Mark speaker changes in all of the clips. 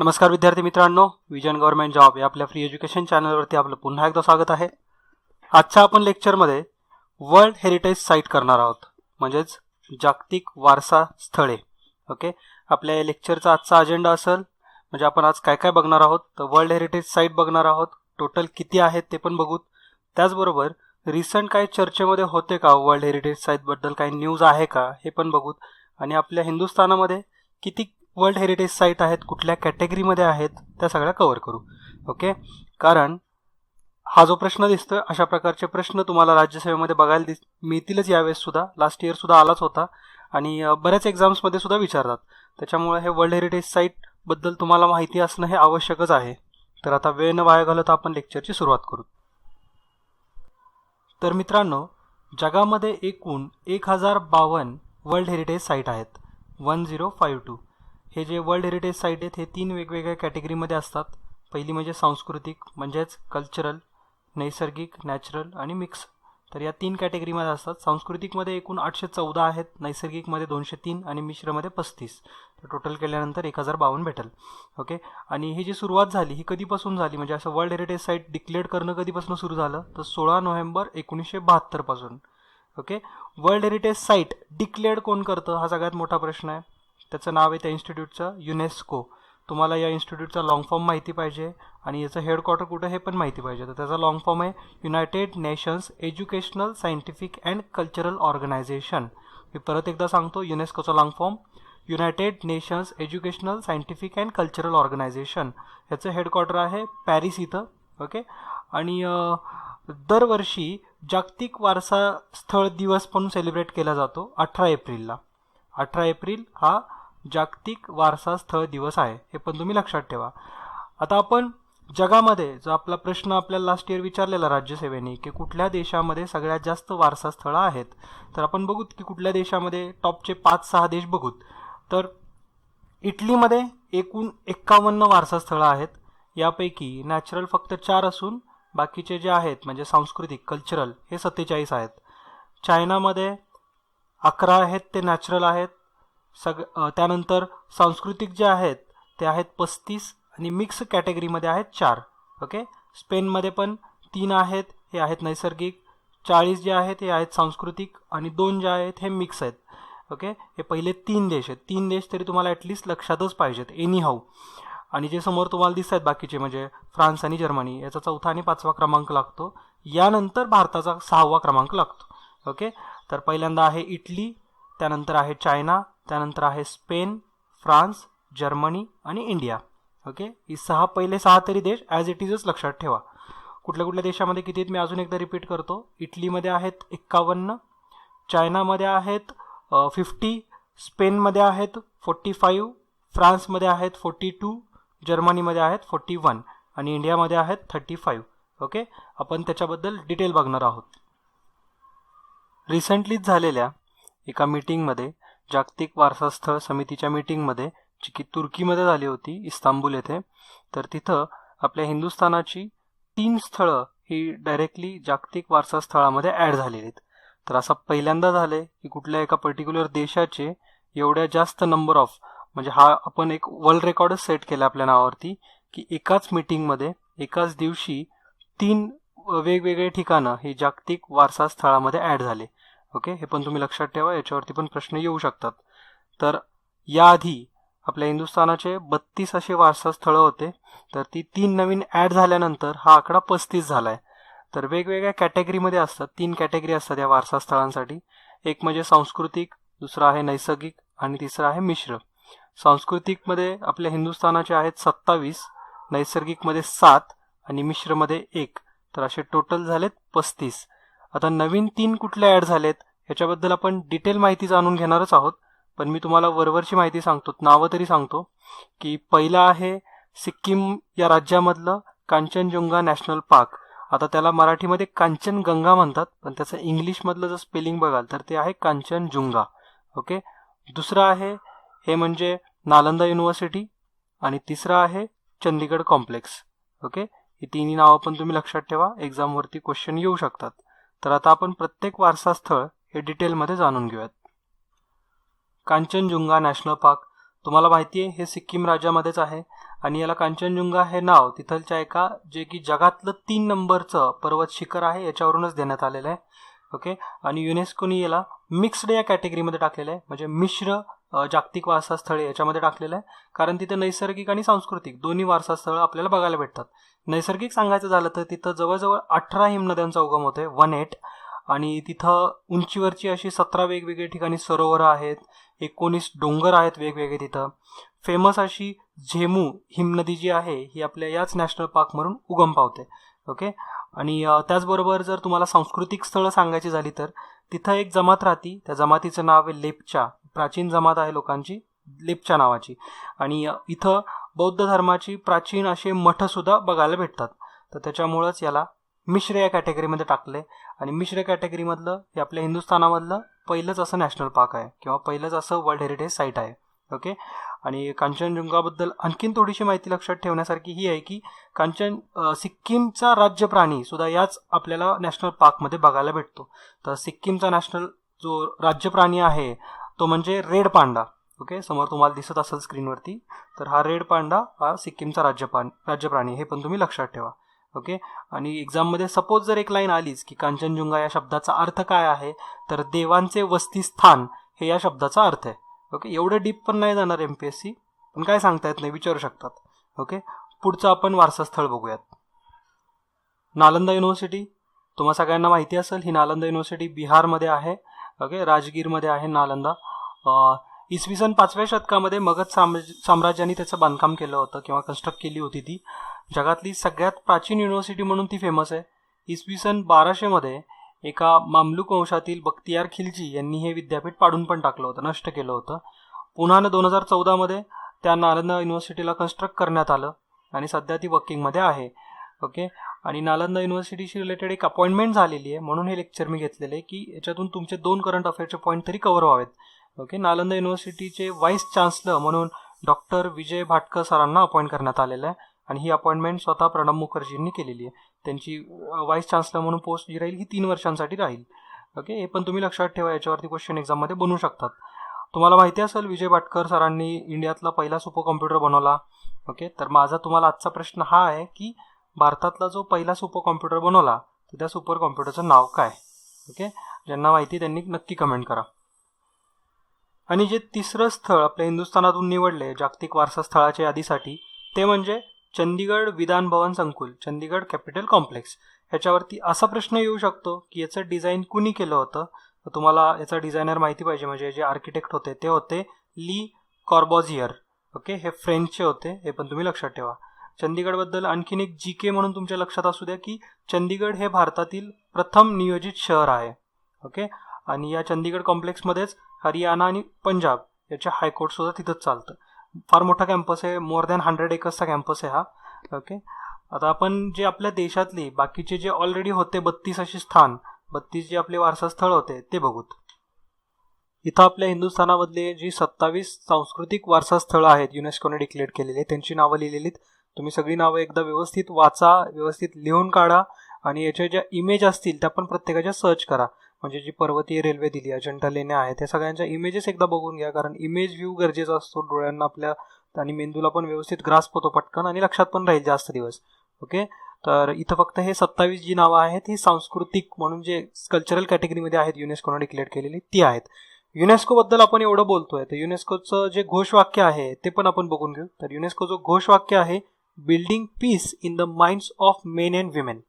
Speaker 1: नमस्कार विद्यार्थी मित्रांनो विजन गव्हर्नमेंट जॉब या आपल्या फ्री एज्युकेशन चॅनलवरती आपलं पुन्हा एकदा स्वागत आहे. आजच्या आपण लेक्चरमध्ये वर्ल्ड हेरिटेज साईट करणार आहोत. म्हणजेच जागतिक वारसा स्थळे. ओके आपल्या या लेक्चरचा आजचा अजेंडा असेल म्हणजे आपण आज काय काय बघणार आहोत तर वर्ल्ड हेरिटेज साईट बघणार आहोत. टोटल किती आहेत ते पण बघू त्याचबरोबर रिसंट काही चर्चेमध्ये होते का वर्ल्ड हेरिटेज साईटबद्दल काही न्यूज आहे का हे पण बघू आणि आपल्या हिंदुस्थानामध्ये किती वर्ल्ड हेरिटेज साईट आहेत कुठल्या कॅटेगरीमध्ये आहेत त्या सगळ्या कवर करू. ओके? कारण हा जो प्रश्न दिसतोय अशा प्रकारचे प्रश्न तुम्हाला राज्यसेवेमध्ये बघायला दिस मिळतीलच यावेळेस सुद्धा. लास्ट इयर सुद्धा आलाच होता. आणि बऱ्याच एक्झाम्समध्ये सुद्धा विचारतात. त्याच्यामुळे हे वर्ल्ड हेरिटेज साईटबद्दल तुम्हाला माहिती असणं हे आवश्यकच आहे. तर आता वेळ न वाया घालवता आपण लेक्चरची सुरुवात करू. तर मित्रांनो जगामध्ये एकूण एक हजार बावन्न वर्ल्ड हेरिटेज साईट आहेत. One zero five two. हे जे वर्ल्ड हेरिटेज साईट आहेत हे तीन वेगवेगळ्या कॅटेगरीमध्ये असतात. पहिली म्हणजे सांस्कृतिक म्हणजेच कल्चरल नैसर्गिक नॅचरल आणि मिक्स तर या तीन कॅटेगरीमध्ये असतात. सांस्कृतिकमध्ये एकूण आठशे चौदा आहेत नैसर्गिकमध्ये दोनशे तीन आणि मिश्रमध्ये पस्तीस. तर टोटल केल्यानंतर एक हजार बावन्न भेटेल. ओके आणि ही जी सुरुवात झाली ही कधीपासून झाली? म्हणजे असं वर्ल्ड हेरिटेज साईट डिक्लेअर करणं कधीपासून सुरू झालं? तर सोळा नोव्हेंबर एकोणीसशे बहात्तरपासून okay world heritage site declared कोण करतं? हा सगळ्यात मोठा प्रश्न आहे. त्याचं नाव आहे त्या इन्स्टिट्यूटचं युनेस्को. तुम्हाला या इन्स्टिट्यूटचा लॉंग फॉर्म माहिती पाहिजे आणि याचं हेडक्वार्टर कुठं हे पण माहिती पाहिजे. तर त्याचा लॉंग फॉर्म आहे United Nations Educational Scientific and Cultural Organization मी परत एकदा सांगतो युनेस्कोचा long form United Nations Educational Scientific and Cultural Organization ह्याचं हेडक्वार्टर आहे पॅरिस इथं ओके आणि दरवर्षी जागतिक वारसा स्थळ दिवस पण सेलिब्रेट केला जातो अठरा एप्रिलला. अठरा एप्रिल हा जागतिक वारसा स्थळ दिवस आहे हे पण तुम्ही लक्षात ठेवा. आता आपण जगामध्ये जो आपला प्रश्न आपल्याला लास्ट इयर विचारलेला राज्यसेवेने की कुठल्या देशामध्ये सगळ्यात जास्त वारसा स्थळं आहेत? तर आपण बघूत की कुठल्या देशामध्ये टॉपचे पाच सहा देश बघूत. तर इटलीमध्ये एकूण एक्कावन्न वारसा स्थळं आहेत. यापैकी नॅचरल फक्त चार असून बाकीचे जे आहेत म्हणजे सांस्कृतिक कल्चरल हे सत्तेचाळीस आहेत. चायनामध्ये अकरा आहेत ते नॅचरल आहेत. सग त्यानंतर सांस्कृतिक जे आहेत ते आहेत पस्तीस आणि मिक्स कॅटेगरीमध्ये आहेत चार. ओके? स्पेनमध्ये पण तीन आहेत हे आहेत नैसर्गिक. चाळीस जे आहेत हे आहेत सांस्कृतिक आणि दोन जे आहेत हे मिक्स आहेत. ओके? हे पहिले तीन देश आहेत. तीन देश तरी तुम्हाला ॲटलिस्ट लक्षातच पाहिजेत एनी हाऊ आणि जे समोर तुम्हाला दिसत आहेत बाकीचे म्हणजे फ्रान्स आणि जर्मनी याचा चौथा आणि पाचवा क्रमांक लागतो. यानंतर भारताचा सहावा क्रमांक लागतो. ओके? तर पहिल्यांदा आहे इटली त्यानंतर आहे चायना त्यानंतर आहे स्पेन फ्रान्स जर्मनी आणि इंडिया. ओके? ही सहा पहिले सहा तरी देश ॲज इट इजच लक्षात ठेवा. कुठल्या कुठल्या देशामध्ये किती आहेत? मी अजून एकदा रिपीट करतो. इटलीमध्ये आहेत एक्कावन्न चायनामध्ये आहेत फिफ्टी स्पेनमध्ये आहेत फोर्टी फाईव्ह फ्रान्समध्ये आहेत फोर्टी टू जर्मनीमध्ये आहेत फोर्टी वन आणि इंडियामध्ये आहेत थर्टी फाईव्ह ओके? आपण त्याच्याबद्दल डिटेल बघणार आहोत. रिसेंटलीच झालेल्या एका मीटिंगमध्ये जागतिक वारसास्थळ समितीच्या मीटिंगमध्ये जी की तुर्कीमध्ये झाली होती इस्तांबूल येथे तर तिथं आपल्या हिंदुस्थानाची तीन स्थळं ही डायरेक्टली जागतिक वारसा स्थळामध्ये ॲड झालेली आहेत. तर असं पहिल्यांदा झालंय की कुठल्या एका पर्टिक्युलर देशाचे एवढ्या जास्त नंबर ऑफ म्हणजे हा आपण एक वर्ल्ड रेकॉर्डच सेट केला आपल्या नावावरती की एकाच मीटिंगमध्ये एकाच दिवशी तीन वेगवेगळे ठिकाणं हे जागतिक वारसा स्थळामध्ये ॲड झाले. ओके? हे पण तुम्ही लक्षात ठेवा याच्यावरती पण प्रश्न येऊ शकतात. तर याआधी आपल्या हिंदुस्थानाचे बत्तीस असे वारसा स्थळं होते. तर ती तीन नवीन ॲड झाल्यानंतर हा आकडा पस्तीस झाला आहे तर वेगवेगळ्या कॅटेगरीमध्ये असतात. तीन कॅटेगरी असतात या वारसा स्थळांसाठी. एक म्हणजे सांस्कृतिक दुसरं आहे नैसर्गिक आणि तिसरं आहे मिश्र. सांस्कृतिकमध्ये आपल्या हिंदुस्थानाचे आहेत सत्तावीस नैसर्गिकमध्ये सात आणि मिश्रमध्ये एक. तर असे टोटल झालेत पस्तीस. आता नवीन तीन कुठले ॲड झालेत ह्याच्याबद्दल आपण डिटेल माहिती जाणून घेणारच आहोत. पण मी तुम्हाला वरवरची माहिती सांगतो नावं तरी सांगतो की पहिला आहे सिक्कीम या राज्यामधलं कांचनजुंगा नॅशनल पार्क. आता त्याला मराठीमध्ये कांचनगंगा म्हणतात पण त्याचं इंग्लिशमधलं जर स्पेलिंग बघाल तर ते आहे कांचनजुंगा. ओके? दुसरं आहे हे म्हणजे नालंदा युनिव्हर्सिटी आणि तिसरं आहे चंदीगड कॉम्प्लेक्स. ओके? ही तिन्ही नावं पण तुम्ही लक्षात ठेवा एक्झामवरती क्वेश्चन येऊ शकतात. तर आता आपण प्रत्येक वारसास्थळ हे डिटेलमध्ये जाणून घेऊयात. Kanchenjunga national park. तुम्हाला माहिती आहे हे सिक्कीम राज्यामध्येच आहे आणि याला कांचनजुंगा हे नाव तिथलच्या एका जे की जगातलं तीन नंबरचं पर्वत शिखर आहे याच्यावरूनच देण्यात आलेलं आहे. ओके? आणि युनेस्कोनी याला मिक्स्ड या कॅटेगरीमध्ये टाकलेलं आहे. म्हणजे मिश्र जागतिक वारसास्थळे याच्यामध्ये टाकलेलं आहे. कारण तिथे नैसर्गिक आणि सांस्कृतिक दोन्ही वारसास्थळं आपल्याला बघायला भेटतात. नैसर्गिक सांगायचं झालं तर तिथं जवळजवळ अठरा हिमनद्यांचा उगम होतोय वन एट आणि तिथं उंचीवरची अशी सतरा वेगवेगळ्या ठिकाणी सरोवरं आहेत एकोणीस डोंगर आहेत वेगवेगळे तिथं. फेमस अशी झेमू हिमनदी जी आहे ही आपल्या याच नॅशनल पार्कमधून उगम पावते. ओके? आणि त्याचबरोबर जर तुम्हाला सांस्कृतिक स्थळं सांगायची झाली तर तिथं एक जमात राहती त्या जमातीचं नाव आहे लेपचा. प्राचीन जमात आहे लोकांची लेपच्या नावाची. आणि इथं बौद्ध धर्माची प्राचीन असे मठसुद्धा बघायला भेटतात. तर त्याच्यामुळंच याला मिश्र या कॅटेगरीमध्ये टाकले आणि मिश्र कॅटेगरीमधलं हे आपल्या हिंदुस्थानामधलं पहिलंच असं नॅशनल पार्क आहे किंवा पहिलंच असं वर्ल्ड हेरिटेज साईट आहे. ओके? आणि कांचनजुंगाबद्दल आणखीन थोडीशी माहिती लक्षात ठेवण्यासारखी ही आहे की कांचन सिक्कीमचा राज्य प्राणी सुद्धा याच आपल्याला नॅशनल पार्कमध्ये बघायला भेटतो. तर सिक्कीमचा नॅशनल जो राज्य प्राणी आहे तो म्हणजे रेड पांडा. ओके? समोर तुम्हाला दिसत असेल स्क्रीनवरती तर हा रेड पांडा हा सिक्कीमचा राज्यपान राज्यप्राणी हे पण तुम्ही लक्षात ठेवा. ओके? आणि एक्झाममध्ये सपोज जर एक लाईन आलीच की कांचनजुंगा या शब्दाचा अर्थ काय आहे तर देवांचे वस्तीस्थान हे या शब्दाचा अर्थ आहे. ओके? एवढं डीप पण नाही जाणार एम पी एस सी पण काय सांगता येत नाही विचारू शकतात. ओके? पुढचं आपण वारसास्थळ बघूयात. नालंदा युनिव्हर्सिटी तुम्हा सगळ्यांना माहिती असेल ही नालंदा युनिव्हर्सिटी बिहारमध्ये आहे. ओके? राजगीरमध्ये आहे नालंदा. इसवी सन पाचव्या शतकामध्ये मगध साम्राज्य साम्राज्याने त्याचं बांधकाम केलं होतं किंवा कन्स्ट्रक्ट केली होती ती. जगातली सगळ्यात प्राचीन युनिव्हर्सिटी म्हणून ती फेमस आहे. इसवी सन बाराशेमध्ये एका मामलूक वंशातील बख्तियार खिलजी यांनी हे विद्यापीठ पाडून पण टाकलं होतं नष्ट केलं होतं. पुन्हा दोन हजार चौदामध्ये त्या नालंदा युनिव्हर्सिटीला कन्स्ट्रक्ट करण्यात आलं आणि सध्या ती वर्किंगमध्ये आहे. ओके आणि नालंदा युनिव्हर्सिटीशी रिलेटेड एक अपॉइंटमेंट झालेली आहे. म्हणून हे लेक्चर मी घेतलेलं आहे की याच्यातून तुमचे दोन करंट अफेअरचे पॉईंट तरी कव्हर व्हावेत. ओके नालंदा युनिव्हर्सिटीचे व्हाईस चान्सलर म्हणून डॉक्टर विजय भाटकर सरांना अपॉइंट करण्यात आलेलं आहे. आणि ही अपॉइंटमेंट स्वतः प्रणब मुखर्जींनी केलेली आहे. त्यांची व्हाईस चान्सलर म्हणून पोस्ट जी राहील ही तीन वर्षांसाठी राहील. ओके हे पण तुम्ही लक्षात ठेवा याच्यावरती क्वेश्चन एक्झाममध्ये बनवू शकतात. तुम्हाला माहिती असेल विजय भाटकर सरांनी इंडियातला पहिला सुपर कॉम्प्युटर बनवला. ओके तर माझा तुम्हाला आजचा प्रश्न हा आहे की भारतातला जो पहिला सुपर कॉम्प्युटर बनवला तर त्या सुपर कॉम्प्युटरचं नाव काय? ओके ज्यांना माहिती त्यांनी नक्की कमेंट करा. आणि जे तिसरं स्थळ आपल्या हिंदुस्थानातून निवडले जागतिक वारसा स्थळाच्या यादीसाठी ते म्हणजे चंदीगड विधान भवन संकुल चंदीगड कॅपिटल कॉम्प्लेक्स. ह्याच्यावरती असा प्रश्न येऊ शकतो की याचं डिझाईन कुणी केलं होतं? तुम्हाला याचा डिझायनर माहिती पाहिजे म्हणजे जे आर्किटेक्ट होते ते होते ली कॉर्बॉझियर. ओके? हे फ्रेंचचे होते हे पण तुम्ही लक्षात ठेवा. चंदीगडबद्दल आणखीन एक जी के म्हणून तुमच्या लक्षात असू द्या की चंदीगड हे भारतातील प्रथम नियोजित शहर आहे. ओके? आणि या चंदीगड कॉम्प्लेक्समध्येच हरियाणा आणि पंजाब याचे हायकोर्ट सुद्धा तिथंच चालतं. फार मोठा कॅम्पस आहे मोर दॅन हंड्रेड एकर्सचा कॅम्पस आहे हा. ओके आता आपण जे आपल्या देशातली बाकीचे जे ऑलरेडी होते बत्तीस असे स्थान बत्तीस जे आपले वारसास्थळ होते ते बघूत. इथं आपल्या हिंदुस्थानामधले जी सत्तावीस सांस्कृतिक वारसास्थळं आहेत युनेस्कोने डिक्लेअर केलेली त्यांची नावं लिहिलेलीत. तुम्ही सगळी नावं एकदा व्यवस्थित वाचा व्यवस्थित लिहून काढा आणि याच्या ज्या इमेज असतील त्या पण प्रत्येकाच्या सर्च करा. म्हणजे जी पर्वतीय रेल्वे दिली अजंठा लेण्या आहेत त्या सगळ्यांच्या इमेजेस एकदा बघून घ्या. कारण इमेज व्ह्यू गरजेचा असतो. डोळ्यांना आपल्या आणि मेंदूला पण व्यवस्थित ग्रास्प होतो पटकन आणि लक्षात पण राहील जास्त दिवस. ओके तर इथं फक्त हे सत्तावीस जी नावं आहेत ही सांस्कृतिक म्हणून जे कल्चरल कॅटेगरीमध्ये आहेत युनेस्कोनं डिक्लेअर केलेली ती आहेत. युनेस्कोबद्दल आपण एवढं बोलतोय तर युनेस्कोचं जे घोषवाक्य आहे ते पण आपण बघून घेऊ. तर युनेस्कोचं घोषवाक्य आहे building peace in the minds of men and women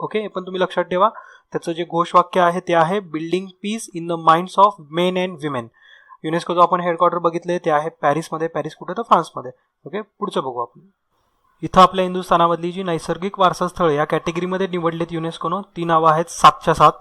Speaker 1: okay हे पण तुम्ही लक्षात ठेवा. त्याचं जे घोषवाक्य आहे ते आहे building peace in the minds of men and women युनेस्कोचं आपण हेडक्वार्टर बघितले ते आहे पॅरिसमध्ये पॅरिस कुठे तर फ्रान्समध्ये. ओके पुढचं बघू आपण. इथं आपल्या हिंदुस्थानामधली जी नैसर्गिक वारसास्थळ या कॅटेगरीमध्ये निवडलेत युनेस्कोनं ती नावं आहेत सातच्या सात.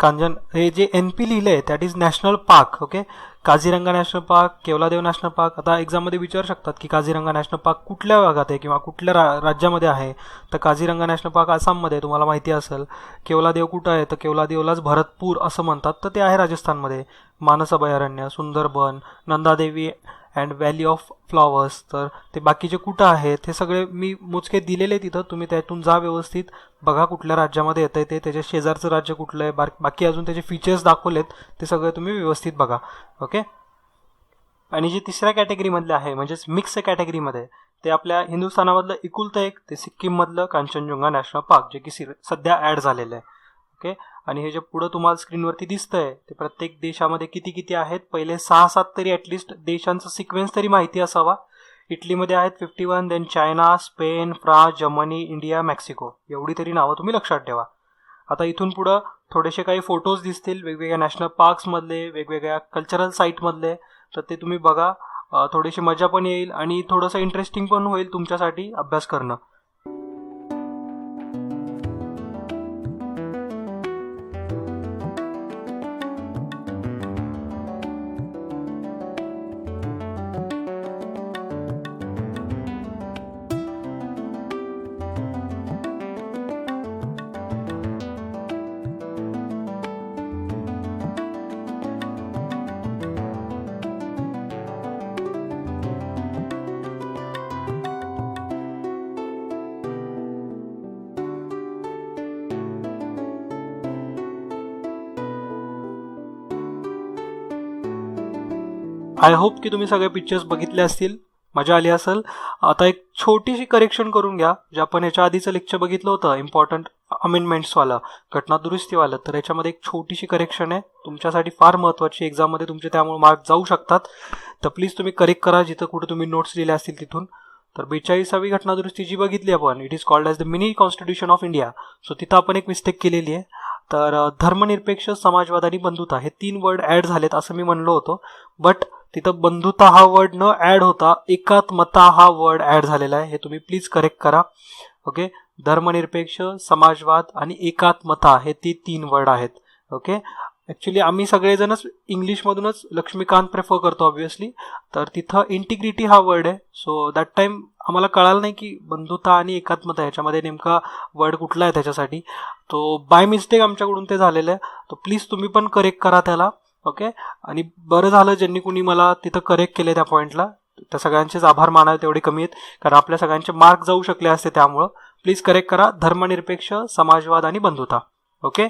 Speaker 1: कांजन हे जे एन पी लिहिलं आहे that is national park okay Kaziranga national park Keoladeo national park आता एक्झाममध्ये विचारू शकतात की काझीरंगा नॅशनल पार्क कुठल्या भागात आहे किंवा कुठल्या रा राज्यामध्ये आहे. तर काझीरंगा नॅशनल पार्क आसाममध्ये तुम्हाला माहिती असेल. केवलादेव कुठं आहे? तर केवलादेवलाच भरतपूर असं म्हणतात. तर ते आहे राजस्थानमध्ये. मानस अभयारण्य Sundarban Nanda Devi and valley of flowers तर ते बाकीचे कुठं आहेत हे सगळे मी मोजके दिलेले तिथं. तुम्ही त्यातून जा व्यवस्थित. बघा कुठल्या राज्यामध्ये येतं आहे ते. त्याच्या शेजारचं राज्य कुठलं आहे. बा बाकी अजून त्याचे फीचर्स दाखवलेत. ते सगळे तुम्ही व्यवस्थित बघा. ओके आणि जे तिसऱ्या कॅटेगरीमधले आहे म्हणजेच मिक्स कॅटेगरीमध्ये ते आपल्या हिंदुस्थानामधलं एकुलतं एक ते सिक्कीममधलं कांचनजुंगा नॅशनल पार्क जे की सिर सध्या ॲड झालेलं आहे. ओके. आणि हे जे पुढं तुम्हाला स्क्रीनवरती दिसतंय ते प्रत्येक देशामध्ये किती किती आहेत? पहिले सहा सात तरी ॲटलिस्ट देशांचा सिक्वेन्स तरी माहिती असावा. इटलीमध्ये आहेत fifty one then China Spain France Germany India Mexico एवढी तरी नावं तुम्ही लक्षात ठेवा. आता इथून पुढं थोडेसे काही फोटोज दिसतील. वेगवेगळ्या नॅशनल पार्क्समधले वेगवेगळ्या कल्चरल साईटमधले तर ते तुम्ही बघा. थोडीशी मजा पण येईल आणि थोडंसं इंटरेस्टिंग पण होईल तुमच्यासाठी अभ्यास करणं. आय होप की तुम्ही सगळे पिक्चर्स बघितले असतील. मजा आली असेल. आता एक छोटीशी करेक्शन करून घ्या. जे आपण याच्या आधीचं लेक्चर बघितलं होतं इम्पॉर्टंट अमेंडमेंट्सवालं घटना दुरुस्तीवालं तर याच्यामध्ये एक छोटीशी करेक्शन आहे. तुमच्यासाठी फार महत्त्वाची एक्झाममध्ये तुमचे त्यामुळे मार्क जाऊ शकतात. तर प्लीज तुम्ही करेक्ट करा. जिथं कुठे तुम्ही नोट्स दिल्या असतील तिथून. तर बेचाळीसावी घटना दुरुस्ती जी बघितली आपण it is called as the mini constitution of India so तिथं आपण एक मिस्टेक केलेली आहे. तर धर्मनिरपेक्ष समाजवाद आणि बंधुता हे तीन वर्ड ॲड झालेत असं मी म्हणलो होतो. बट तिथं बंधुता हा वर्ड न ॲड होता एकात्मता हा वर्ड ॲड झालेला आहे. हे तुम्ही प्लीज करेक्ट करा. ओके धर्मनिरपेक्ष समाजवाद आणि एकात्मता हे ती तीन वर्ड आहेत. ओके ॲक्च्युली आम्ही सगळेजणच इंग्लिशमधूनच लक्ष्मीकांत प्रेफर करतो ऑब्विसली तर तिथं इंटिग्रिटी हा वर्ड आहे. सो दॅट टाईम आम्हाला कळालं नाही की बंधुता आणि एकात्मता ह्याच्यामध्ये नेमका वर्ड कुठला आहे त्याच्यासाठी. तो बाय मिस्टेक आमच्याकडून ते झालेलं आहे. तो प्लीज तुम्ही पण करेक्ट करा त्याला. ओके आणि बरं झालं ज्यांनी कुणी मला तिथं करेक्ट केले त्या पॉईंटला त्या सगळ्यांचेच आभार मानावे तेवढे कमी आहेत. कारण आपल्या सगळ्यांचे मार्क जाऊ शकले असते त्यामुळं. प्लीज करेक्ट करा. धर्मनिरपेक्ष समाजवाद आणि बंधुता. ओके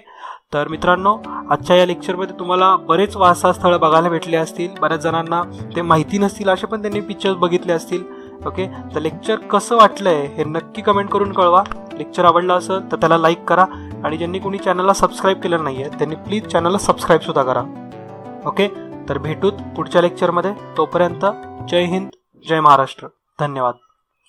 Speaker 1: तर मित्रांनो आजच्या या लेक्चरमध्ये तुम्हाला बरेच वारसास्थळं बघायला भेटले असतील. बऱ्याच जणांना ते माहिती नसतील असे पण त्यांनी पिक्चर्स बघितले असतील. ओके तर लेक्चर कसं वाटलंय हे नक्की कमेंट करून कळवा. लेक्चर आवडलं असेल तर त्याला लाईक करा. आणि ज्यांनी कोणी चॅनलला सबस्क्राईब केलं नाही आहे त्यांनी प्लीज चॅनलला सबस्क्राईबसुद्धा करा. ओके? तर भेटूत पुढच्या लेक्चरमध्ये तोपर्यंत जय हिंद जय महाराष्ट्र. धन्यवाद.